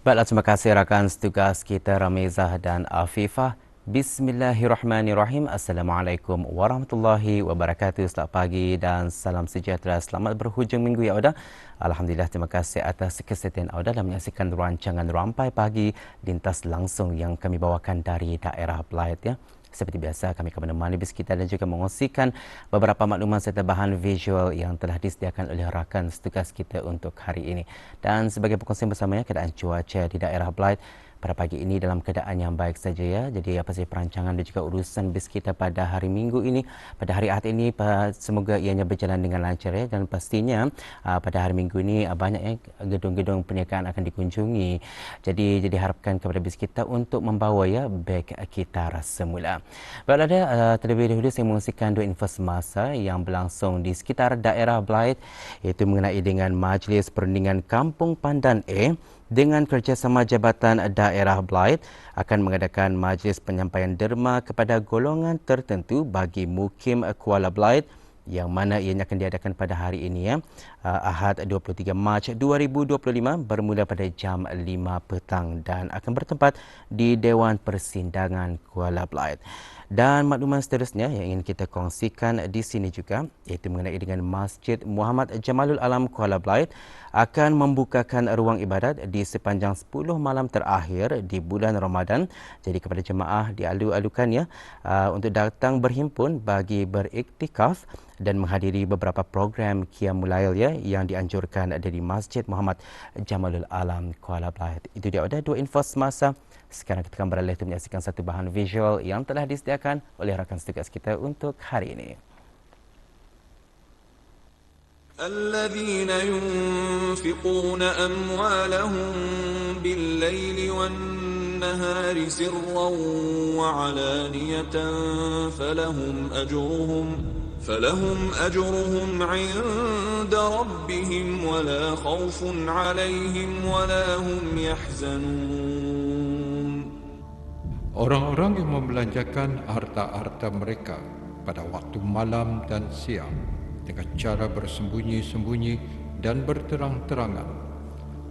Baiklah, terima kasih rakan setugas kita Ramizah dan Afifah. Bismillahirrahmanirrahim. Assalamualaikum warahmatullahi wabarakatuh. Selamat pagi dan salam sejahtera. Selamat berhujung minggu ya Auda. Alhamdulillah terima kasih atas kesetiaan Auda dalam menyaksikan rancangan Rampai Pagi lintas langsung yang kami bawakan dari daerah Belayat ya. Seperti biasa, kami akan menemani bis kita dan juga mengongsikan beberapa maklumat serta bahan visual yang telah disediakan oleh rakan setugas kita untuk hari ini. Dan sebagai pengongsi bersamanya, keadaan cuaca di daerah Blight pada pagi ini dalam keadaan yang baik saja ya. Jadi apa saja perancangan dan juga urusan bis kita pada hari Minggu ini, pada hari Ahad ini semoga ianya berjalan dengan lancar ya dan pastinya ah, pada hari Minggu ini ah, banyak ya gedung-gedung perniagaan akan dikunjungi. Jadi jadi harapkan kepada bis kita untuk membawa ya beg kita semula. Baiklah ada ah, terlebih dahulu saya mengungsikan dua info semasa yang berlangsung di sekitar daerah Blight iaitu mengenai dengan Majlis Perundingan Kampung Pandan A dengan kerjasama Jabatan Daerah Blight akan mengadakan majlis penyampaian derma kepada golongan tertentu bagi mukim Kuala Blight yang mana ianya akan diadakan pada hari ini ya uh, Ahad 23 Mac 2025 bermula pada jam 5 petang dan akan bertempat di Dewan Persindangan Kuala Blight. Dan makluman seterusnya yang ingin kita kongsikan di sini juga iaitu mengenai dengan Masjid Muhammad Jamalul Alam Kuala Blight akan membukakan ruang ibadat di sepanjang 10 malam terakhir di bulan Ramadan. Jadi kepada jemaah dialu-alukan ya uh, untuk datang berhimpun bagi beriktikaf dan menghadiri beberapa program Qiyamul Lail ya yang dianjurkan dari Masjid Muhammad Jamalul Alam Kuala Blight. Itu dia ada dua info semasa sekarang kita akan beralih untuk menyaksikan satu bahan visual yang telah disediakan oleh rakan setugas kita untuk hari ini. الذين ينفقون أموالهم بالليل والنهار سرا وعلانية فلهم أجرهم فلهم أجرهم عند ربهم ولا خوف عليهم ولا هم يحزنون Orang-orang yang membelanjakan harta-harta mereka pada waktu malam dan siang dengan cara bersembunyi-sembunyi dan berterang-terangan,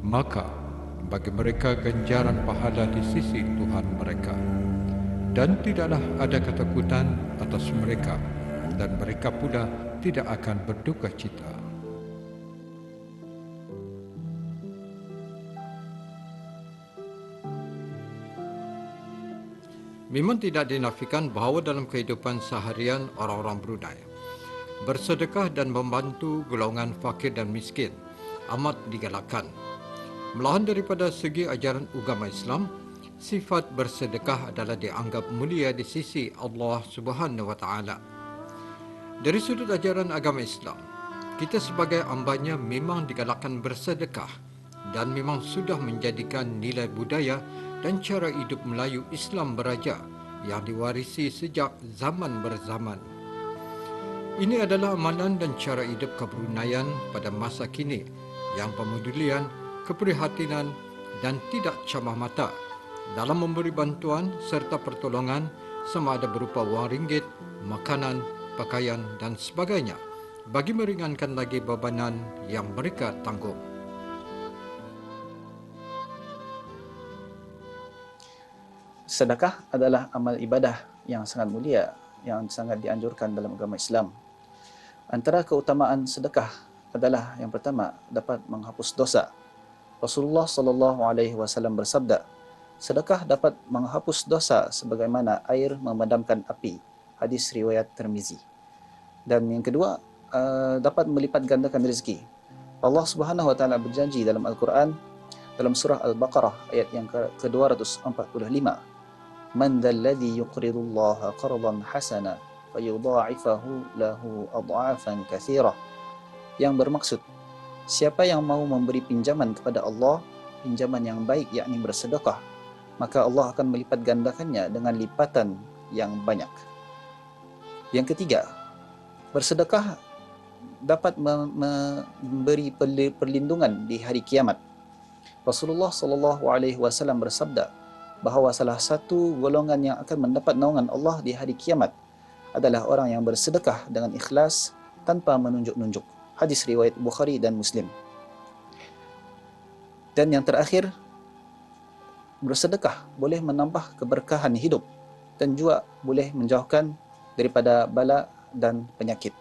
maka bagi mereka ganjaran pahala di sisi Tuhan mereka. Dan tidaklah ada ketakutan atas mereka dan mereka pula tidak akan berduka cita. Memang tidak dinafikan bahawa dalam kehidupan seharian orang-orang Brunei, bersedekah dan membantu golongan fakir dan miskin amat digalakkan. Melahan daripada segi ajaran agama Islam, sifat bersedekah adalah dianggap mulia di sisi Allah Subhanahu wa taala. Dari sudut ajaran agama Islam, kita sebagai ambanya memang digalakkan bersedekah dan memang sudah menjadikan nilai budaya dan cara hidup Melayu Islam beraja yang diwarisi sejak zaman berzaman. Ini adalah amalan dan cara hidup keberunaian pada masa kini yang pemedulian, keprihatinan dan tidak camah mata dalam memberi bantuan serta pertolongan sama ada berupa wang ringgit, makanan, pakaian dan sebagainya bagi meringankan lagi bebanan yang mereka tanggung. sedekah adalah amal ibadah yang sangat mulia yang sangat dianjurkan dalam agama Islam. Antara keutamaan sedekah adalah yang pertama dapat menghapus dosa. Rasulullah sallallahu alaihi wasallam bersabda, "Sedekah dapat menghapus dosa sebagaimana air memadamkan api." Hadis riwayat Tirmizi. Dan yang kedua, uh, dapat melipat gandakan rezeki. Allah Subhanahu wa taala berjanji dalam Al-Quran dalam surah Al-Baqarah ayat yang ke-245. "Man dhalladhi yuqridu Allah qardan hasana fayudha'ifahu lahu adha'afan katsira." Yang bermaksud, siapa yang mau memberi pinjaman kepada Allah pinjaman yang baik yakni bersedekah maka Allah akan melipat gandakannya dengan lipatan yang banyak yang ketiga bersedekah dapat memberi perlindungan di hari kiamat Rasulullah sallallahu alaihi wasallam bersabda bahawa salah satu golongan yang akan mendapat naungan Allah di hari kiamat adalah orang yang bersedekah dengan ikhlas tanpa menunjuk-nunjuk. Hadis riwayat Bukhari dan Muslim. Dan yang terakhir, bersedekah boleh menambah keberkahan hidup dan juga boleh menjauhkan daripada bala dan penyakit.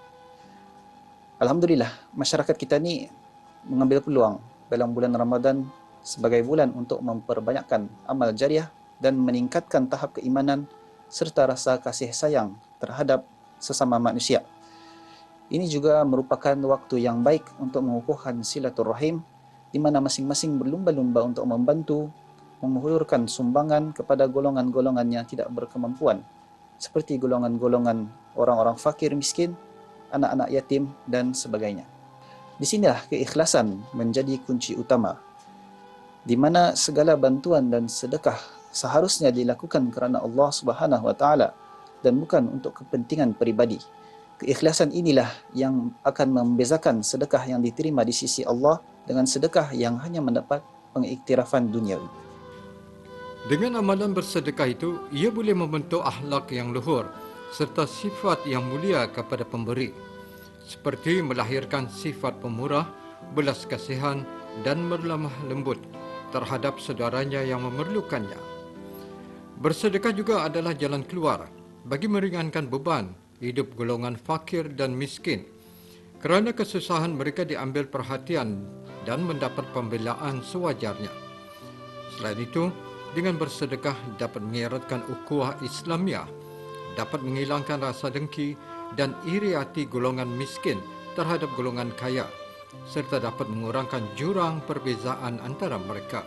Alhamdulillah, masyarakat kita ni mengambil peluang dalam bulan Ramadan sebagai bulan untuk memperbanyakkan amal jariah dan meningkatkan tahap keimanan serta rasa kasih sayang terhadap sesama manusia. Ini juga merupakan waktu yang baik untuk mengukuhkan silaturahim di mana masing-masing berlumba-lumba untuk membantu menghulurkan sumbangan kepada golongan-golongan yang tidak berkemampuan seperti golongan-golongan orang-orang fakir miskin, anak-anak yatim dan sebagainya. Di sinilah keikhlasan menjadi kunci utama di mana segala bantuan dan sedekah seharusnya dilakukan kerana Allah Subhanahu wa taala dan bukan untuk kepentingan peribadi. Keikhlasan inilah yang akan membezakan sedekah yang diterima di sisi Allah dengan sedekah yang hanya mendapat pengiktirafan duniawi. Dengan amalan bersedekah itu, ia boleh membentuk akhlak yang luhur serta sifat yang mulia kepada pemberi. Seperti melahirkan sifat pemurah, belas kasihan dan berlemah lembut terhadap saudaranya yang memerlukannya. Bersedekah juga adalah jalan keluar bagi meringankan beban hidup golongan fakir dan miskin kerana kesusahan mereka diambil perhatian dan mendapat pembelaan sewajarnya. Selain itu, dengan bersedekah dapat mengeratkan ukuah Islamiah, dapat menghilangkan rasa dengki dan iri hati golongan miskin terhadap golongan kaya, serta dapat mengurangkan jurang perbezaan antara mereka.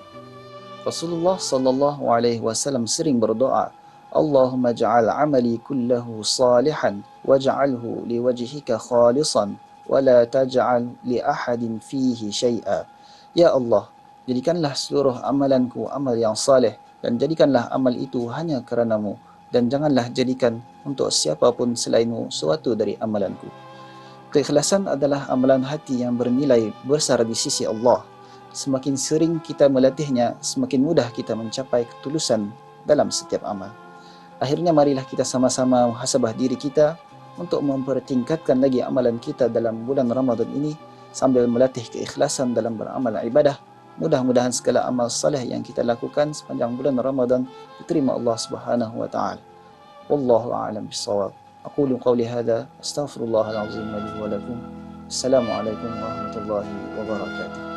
Rasulullah sallallahu alaihi wasallam sering berdoa, Amali kullahu salihan waj'alhu liwajhika khalisan wa la taj'al li ahadin fihi syai'a. Ya Allah, jadikanlah seluruh amalanku amal yang saleh dan jadikanlah amal itu hanya keranamu dan janganlah jadikan untuk siapapun selainmu suatu dari amalanku. Keikhlasan adalah amalan hati yang bernilai besar di sisi Allah. Semakin sering kita melatihnya, semakin mudah kita mencapai ketulusan dalam setiap amal. Akhirnya marilah kita sama-sama muhasabah diri kita untuk mempertingkatkan lagi amalan kita dalam bulan Ramadan ini sambil melatih keikhlasan dalam beramal ibadah Mudah-mudahan segala amal saleh yang kita lakukan sepanjang bulan Ramadan diterima Allah Subhanahu wa taala. Wallahu a'lam bissawab. Aqulu qawli hadha astaghfirullahal azim wa lakum. Assalamualaikum warahmatullahi wabarakatuh.